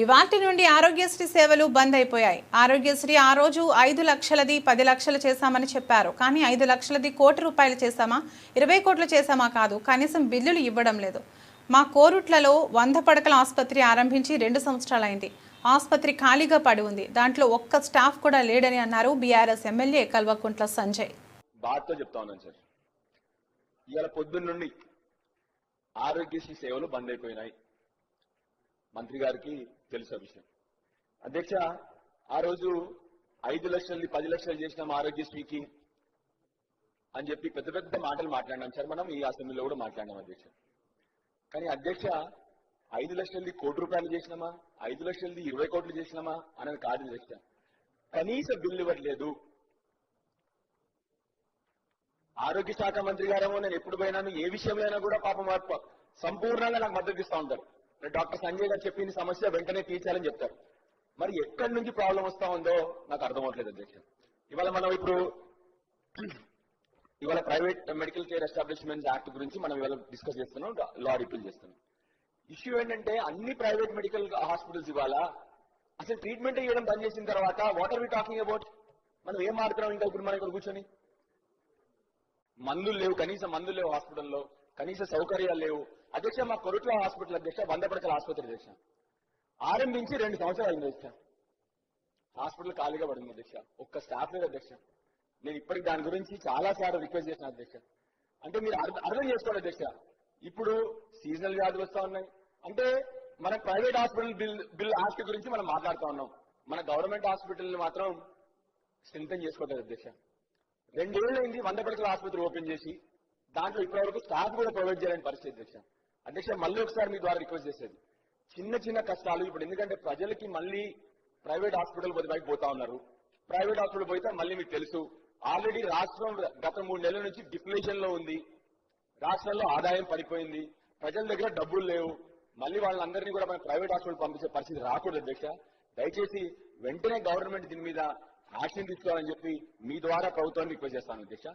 ఇవాటి నుండి ఆరోగ్యశ్రీ సేవలు బంద్ అయిపోయాయి. ఆరోగ్యశ్రీ ఆ రోజు ఐదు లక్షలది పది లక్షలు చేశామని చెప్పారు. కానీ ఐదు లక్షలది కోటి రూపాయలు చేశామా? ఇరవై కోట్లు చేశామా కాదు. కనీసం బిల్లులు ఇవ్వడం లేదు. మా కోరుట్లలో వంద పడకల ఆసుపత్రి ఆరంభించి రెండు సంవత్సరాలైంది. ఆసుపత్రి ఖాళీగా పడి ఉంది. దాంట్లో ఒక్క స్టాఫ్ కూడా లేడని అన్నారు బీఆర్ఎస్ ఎమ్మెల్యే కల్వకుంట్ల సంజయ్. బాధతో చెప్తా ఉన్నాను సార్. ఇవాళ పొద్దున్న నుండి ఆరోగ్యశ్రీ సేవలు బంద్ అయిపోయినాయి. మంత్రి గారికి తెలుసు విషయం. అధ్యక్ష ఆ రోజు ఐదు లక్షలు పది లక్షలు చేసినాం ఆరోగ్యశ్రీకి అని చెప్పి పెద్ద పెద్ద మాటలు మాట్లాడినాం సార్ మనం ఈ అసెంబ్లీలో కూడా మాట్లాడినాం అధ్యక్ష. కానీ అధ్యక్ష ఐదు లక్షలది కోటి రూపాయలు చేసినామా? ఐదు లక్షలది ఇరవై కోట్లు చేసినామా? అనేది కాదు అధ్యక్ష. కనీస బిల్లు ఇవ్వట్లేదు. ఆరోగ్య శాఖ మంత్రి గారేమో నేను ఎప్పుడు పోయినాను ఏ విషయంలో అయినా కూడా పాపం సంపూర్ణంగా నాకు మద్దతు ఇస్తా ఉంటారు. డాక్టర్ సంజయ్ గారు చెప్పిన సమస్య వెంటనే తీర్చాలని చెప్తారు. మరి ఎక్కడి నుంచి ప్రాబ్లం వస్తా ఉందో నాకు అర్థం అవట్లేదు అధ్యక్ష. ఇవాళ మనం ఇప్పుడు ఇవాళ private medical care establishment act గురించి మనం ఇవాళ డిస్కస్ చేస్తున్నాం లా రిపీల్ చేస్తున్నాం. ఇష్యూ ఏంటంటే అన్ని ప్రైవేట్ మెడికల్ హాస్పిటల్స్ ఇవాళ అసలు ట్రీట్మెంట్ ఇవ్వడం బంద్ చేసిన తర్వాత what are we talking about? మనం ఏం ఆడుతున్నాం ఇంకా ఇప్పుడు మనం ఇక్కడ కూర్చొని? మందులు లేవు కనీసం మందులు లేవు హాస్పిటల్లో. కనీస సౌకర్యాలు లేవు. అధ్యక్ష మా కొరుట్ల హాస్పిటల్ అధ్యక్ష వంద పడకల ఆసుపత్రి అధ్యక్ష. ఆరంభించి రెండు సంవత్సరాలు అయింది అధ్యక్ష. హాస్పిటల్ ఖాళీగా పడింది అధ్యక్ష. ఒక్క స్టాఫ్ లేదు అధ్యక్ష. నేను ఇప్పటికి దాని గురించి చాలా సార్లు రిక్వెస్ట్ చేసిన అధ్యక్ష. అంటే మీరు అర్థం చేసుకోండి అధ్యక్ష. ఇప్పుడు సీజనల్ వ్యాధులు వస్తా ఉన్నాయి. అంటే మన ప్రైవేట్ హాస్పిటల్ బిల్ బిల్ ఆస్తి గురించి మనం మాట్లాడుతూ ఉన్నాం. మన గవర్నమెంట్ హాస్పిటల్ మాత్రం స్ట్రెంగ్ చేసుకోవట్లేదు అధ్యక్ష. రెండేళ్ళైంది వంద పడకల ఆసుపత్రి ఓపెన్ చేసి. దాంట్లో ఇప్పటివరకు స్టాఫ్ కూడా ప్రొవైడ్ చేయాలని పరిస్థితి అధ్యక్ష. అధ్యక్ష మళ్ళీ ఒకసారి మీ ద్వారా రిక్వెస్ట్ చేసేది. చిన్న చిన్న కష్టాలు ఇప్పుడు ఎందుకంటే ప్రజలకి మళ్ళీ ప్రైవేట్ హాస్పిటల్ పోతే బయట పోతా ఉన్నారు. ప్రైవేట్ హాస్పిటల్ పోతే మళ్ళీ మీకు తెలుసు ఆల్రెడీ రాష్ట్రం గత మూడు నెలల నుంచి డిఫ్లేషన్లో ఉంది. రాష్ట్రంలో ఆదాయం పడిపోయింది. ప్రజల దగ్గర డబ్బులు లేవు. మళ్ళీ వాళ్ళందరినీ కూడా మనం ప్రైవేట్ హాస్పిటల్ పంపించే పరిస్థితి రాకూడదు అధ్యక్ష. దయచేసి వెంటనే గవర్నమెంట్ దీని మీద యాక్షన్ తీసుకోవాలని చెప్పి మీ ద్వారా ప్రభుత్వాన్ని రిక్వెస్ట్ చేస్తాను అధ్యక్ష.